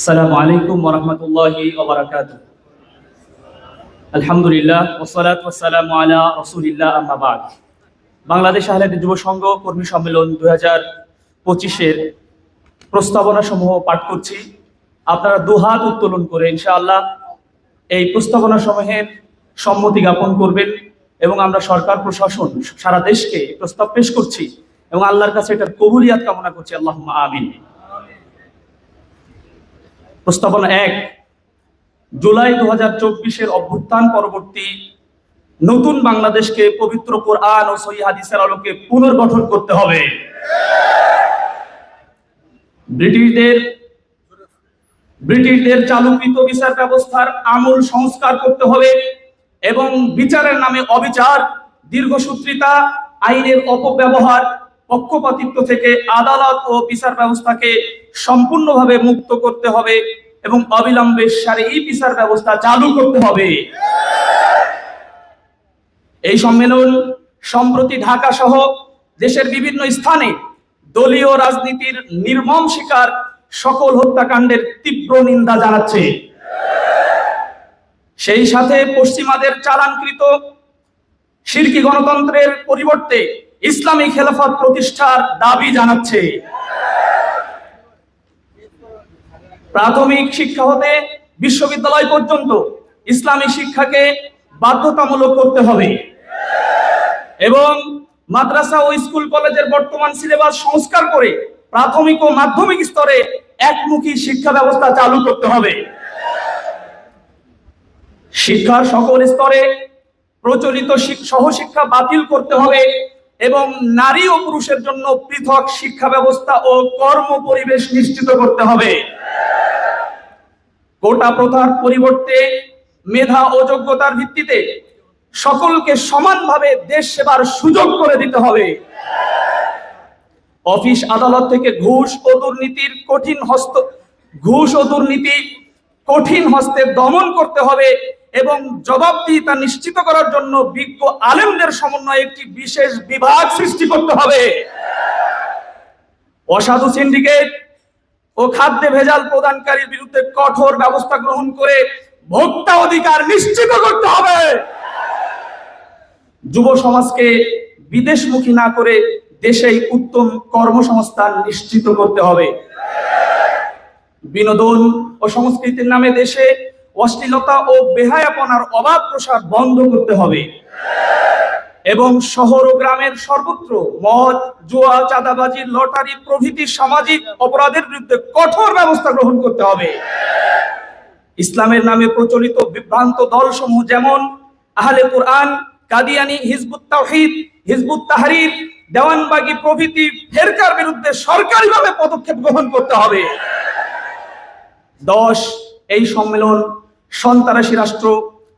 আসসালামু আলাইকুম ওরহমতুল্লাহি ওবরাকাতু আলহামদুলিল্লাহ ওসালাত ওয়াসালামু আলা রসুলিল্লাহ আম্মা বাদ। বাংলাদেশ আহলেদ যুব সংঘ কর্মী সম্মেলন দুই হাজার পঁচিশের প্রস্তাবনা সমূহ পাঠ করছি। আপনারা দুহাত উত্তোলন করে ইনশাআল্লাহ এই প্রস্তাবনা সমূহের সম্মতি জ্ঞাপন করবেন এবং আমরা সরকার, প্রশাসন, সারা দেশকে প্রস্তাব পেশ করছি এবং আল্লাহর কাছে এটার কবুলিয়াত কামনা করছি। আল্লাহ আমিন। প্রস্তাবনা এক, জুলাই দু হাজার চব্বিশের অভ্যুত্থান পরবর্তী নতুন বাংলাদেশকে পবিত্র কোরআন ও সহি হাদিসের আলোকে পুনর্গঠন করতে হবে। ব্রিটিশদের ব্রিটিশদের চালুকৃত বিচার ব্যবস্থার আমূল সংস্কার করতে হবে এবং বিচারের নামে অবিচার, দীর্ঘসূত্রিতা, আইনের অপব্যবহার, পক্ষপাতিত্ব থেকে আদালত ও বিচার ব্যবস্থাকে সম্পূর্ণভাবে মুক্ত করতে হবে এবং অবিলম্বে সারে এই বিচার ব্যবস্থা চালু করতে হবে। এই সম্মেলন সম্প্রতি ঢাকা সহ দেশের বিভিন্ন স্থানে দলীয় রাজনীতির নির্মম শিকার সকল হত্যাকাণ্ডের তীব্র নিন্দা জানাচ্ছে। সেই সাথে পশ্চিমাদের চালানকৃত শিরকি গণতন্ত্রের পরিবর্তে ইসলামী খেলাফত প্রতিষ্ঠার দাবি জানাচ্ছে। প্রাথমিক শিক্ষা হতে বিশ্ববিদ্যালয় পর্যন্ত ইসলামী শিক্ষাকে বাধ্যতামূলক করতে হবে। এবং মাদ্রাসা ও স্কুল কলেজের বর্তমান সিলেবাস সংস্কার করে প্রাথমিক ও মাধ্যমিক স্তরে একমুখী শিক্ষা ব্যবস্থা চালু করতে হবে। শিক্ষার সকল স্তরে প্রচলিত শিক- সহশিক্ষা বাতিল করতে হবে এবং নারী ও পুরুষের জন্য পৃথক শিক্ষা ব্যবস্থা ও কর্ম পরিবেশ নিশ্চিত করতে হবে। কোটা প্রথার পরিবর্তে মেধা ও যোগ্যতার ভিত্তিতে সকলকে সমানভাবে দেশ সেবার সুযোগ করে দিতে হবে। অফিস আদালত থেকে ঘুষ ও দুর্নীতির কঠিন হস্ত, ঘুষ ও দুর্নীতি কঠিন হস্তে দমন করতে হবে এবং জবাবদিহিতা নিশ্চিত করার জন্য বিজ্ঞ আলেমদের সমন্বয়ে একটি বিশেষ বিভাগ সৃষ্টি করতে হবে। অসাধু সিন্ডিকেট ও খাদ্যে ভেজাল প্রদানকারীর বিরুদ্ধে কঠোর ব্যবস্থা গ্রহণ করে ভোক্তা অধিকার নিশ্চিত করতে হবে। যুব সমাজকে বিদেশমুখী না করে দেশেই উত্তম কর্মসংস্থান নিশ্চিত করতে হবে। বিনোদন ও সংস্কৃতির নামে দেশে অশ্লীলতা ও বেহায়াপনার অবাধ প্রসার বন্ধ করতে হবে। এবং শহর ও গ্রামের সর্বত্র মদ, জুয়া, চাঁদাবাজি, লটারি প্রভৃতি সামাজিক অপরাধের বিরুদ্ধে কঠোর ব্যবস্থা গ্রহণ করতে হবে। ইসলামের নামে প্রচলিত বিভ্রান্ত দলসমূহ যেমন আহলে কোরআন, কাদিয়ানি, হিজবুত তাওহীদ, হিজবুত তাহরির, দেওয়ানবাগি প্রভৃতি ফেরকার বিরুদ্ধে সরকারিভাবে পদক্ষেপ গ্রহণ করতে হবে। দশ, এই সম্মেলন সন্ত্রাসী রাষ্ট্র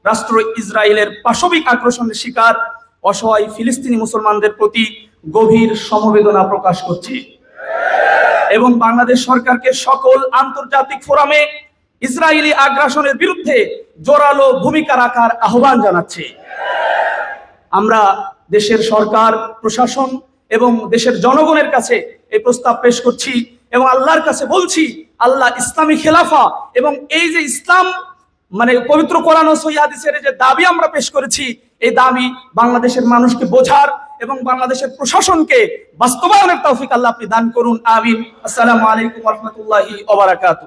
রাষ্ট্র ইসরায়েলের পাশবিক আক্রোশনের শিকার অসহায় ফিলিস্তিনি মুসলমানদের প্রতি গভীর সমবেদনা প্রকাশ করছে। এবং বাংলাদেশ সরকারকে সকল আন্তর্জাতিক ফোরামে ইসরায়েলি আগ্রাসনের বিরুদ্ধে জোরালো ভূমিকা রাখার আহ্বান জানাচ্ছে। আমরা দেশের সরকার, প্রশাসন এবং দেশের জনগণের কাছে এই প্রস্তাব পেশ করছি এবং আল্লাহর কাছে বলছি, আল্লাহ ইসলামী খেলাফা এবং এই যে ইসলাম মানে পবিত্র কোরআন ও সহি হাদিসের যে দাবি আমরা পেশ করেছি এই দাবি বাংলাদেশের মানুষকে বোঝার এবং বাংলাদেশের প্রশাসনকে বাস্তবায়নের তৌফিক আল্লাহ আপনি দান করুন, আমিন। আসসালামু আলাইকুম রহমতুল্লাহি ওবারাকাতু